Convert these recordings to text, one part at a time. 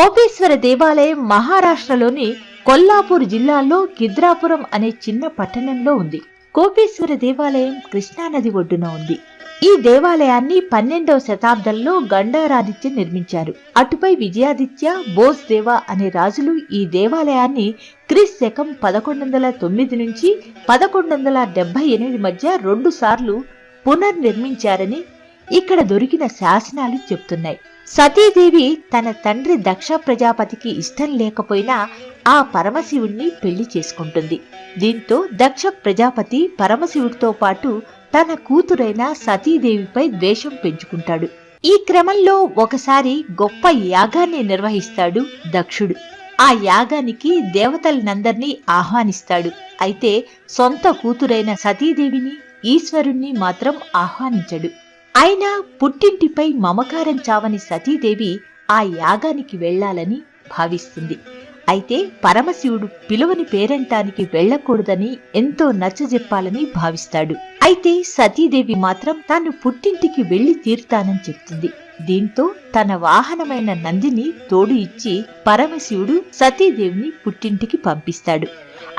కోపేశ్వర దేవాలయం మహారాష్ట్రలోని కొల్లాపూర్ జిల్లాలో గిద్రాపురం అనే చిన్న పట్టణంలో ఉంది. కోపేశ్వర దేవాలయం కృష్ణానది ఒడ్డున ఉంది. ఈ దేవాలయాన్ని పన్నెండవ శతాబ్దంలో గండారాదిత్య నిర్మించారు. అటుపై విజయాదిత్య బోస్ దేవ అనే రాజులు ఈ దేవాలయాన్ని క్రీస్ శకం పదకొండు వందల తొమ్మిది నుంచి పదకొండు వందల డెబ్బై ఎనిమిది మధ్య రెండు సార్లు పునర్నిర్మించారని ఇక్కడ దొరికిన శాసనాలు చెప్తున్నాయి. సతీదేవి తన తండ్రి దక్ష ప్రజాపతికి ఇష్టం లేకపోయినా ఆ పరమశివుణ్ణి పెళ్ళి చేసుకుంటుంది. దీంతో దక్ష ప్రజాపతి పరమశివుడితో పాటు తన కూతురైన సతీదేవిపై ద్వేషం పెంచుకుంటాడు. ఈ క్రమంలో ఒకసారి గొప్ప యాగాన్ని నిర్వహిస్తాడు దక్షుడు. ఆ యాగానికి దేవతలనందరినీ ఆహ్వానిస్తాడు. అయితే సొంత కూతురైన సతీదేవిని ఈశ్వరుణ్ణి మాత్రం ఆహ్వానించడు. అయినా పుట్టింటిపై మమకారం చావని సతీదేవి ఆ యాగానికి వెళ్ళాలని భావిస్తుంది. అయితే పరమశివుడు పిలువని పేరంటానికి వెళ్ళకూడదని ఎంతో నచ్చజెప్పాలని భావిస్తాడు. అయితే సతీదేవి మాత్రం తాను పుట్టింటికి వెళ్ళి తీరుతానని చెప్తుంది. దీంతో తన వాహనమైన నందిని తోడు ఇచ్చి పరమశివుడు సతీదేవిని పుట్టింటికి పంపిస్తాడు.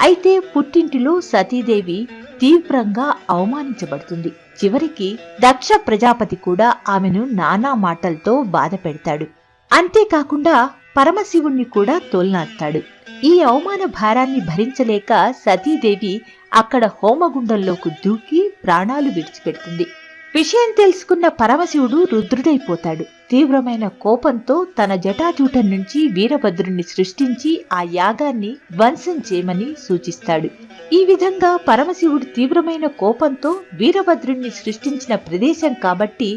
అయితే పుట్టింటిలో సతీదేవి తీవ్రంగా అవమానించబడుతుంది. చివరికి దక్ష ప్రజాపతి కూడా ఆమెను నానా మాటలతో బాధ పెడతాడు. అంతేకాకుండా పరమశివుణ్ణి కూడా తోల్నాస్తాడు ఈ అవమాన భారాన్ని భరించలేక సతీదేవి అక్కడ హోమగుండంలోకి దూకి ప్రాణాలు విడిచిపెడుతుంది. విషయం తెలుసుకున్న పరమశివుడు రుద్రుడైపోతాడు. తీవ్రమైన కోపంతో తన జటాజూటం నుంచి వీరభద్రుణ్ణి సృష్టించి ఆ యాగాన్ని ధ్వంసం చేయమని సూచిస్తాడు. ఈ విధంగా పరమశివుడు తీవ్రమైన కోపంతో వీరభద్రుణ్ణి సృష్టించిన ప్రదేశం కాబట్టి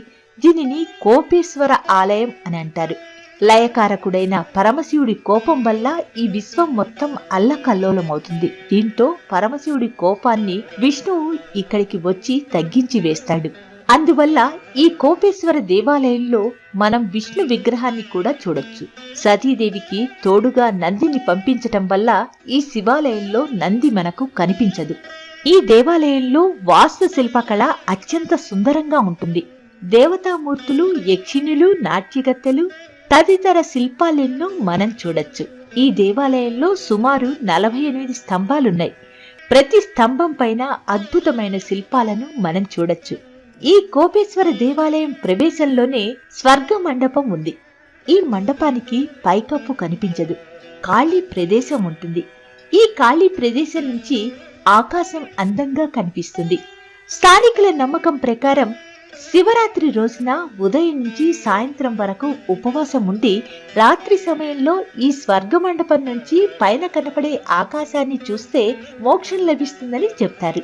దీనిని కోపేశ్వర ఆలయం అని అంటారు. లయకారకుడైన పరమశివుడి కోపం వల్ల ఈ విశ్వం మొత్తం అల్లకల్లోలమవుతుంది. దీంతో పరమశివుడి కోపాన్ని విష్ణువు ఇక్కడికి వచ్చి తగ్గించి వేస్తాడు. అందువల్ల ఈ కోపేశ్వర దేవాలయంలో మనం విష్ణు విగ్రహాన్ని కూడా చూడొచ్చు. సతీదేవికి తోడుగా నందిని పంపించటం వల్ల ఈ శివాలయంలో నంది మనకు కనిపించదు. ఈ దేవాలయంలో వాస్తు శిల్పకళ అత్యంత సుందరంగా ఉంటుంది. దేవతామూర్తులు యక్షిణులు నాట్యగత్తెలు తదితర శిల్పాలెన్నో మనం చూడొచ్చు. ఈ దేవాలయంలో సుమారు నలభై ఎనిమిది స్తంభాలున్నాయి. ప్రతి స్తంభం పైన అద్భుతమైన శిల్పాలను మనం చూడొచ్చు. ఈ కోపేశ్వర దేవాలయం ప్రవేశంలోనే స్వర్గ మండపం ఉంది. ఈ మండపానికి పైకప్పు కనిపించదు. ఖాళీ ప్రదేశం ఉంటుంది. ఈ ఖాళీ ప్రదేశం నుంచి ఆకాశం అందంగా కనిపిస్తుంది. స్థానికుల నమ్మకం ప్రకారం శివరాత్రి రోజున ఉదయం నుంచి సాయంత్రం వరకు ఉపవాసం ఉండి రాత్రి సమయంలో ఈ స్వర్గ మండపం నుంచి పైన కనపడే ఆకాశాన్ని చూస్తే మోక్షం లభిస్తుందని చెప్తారు.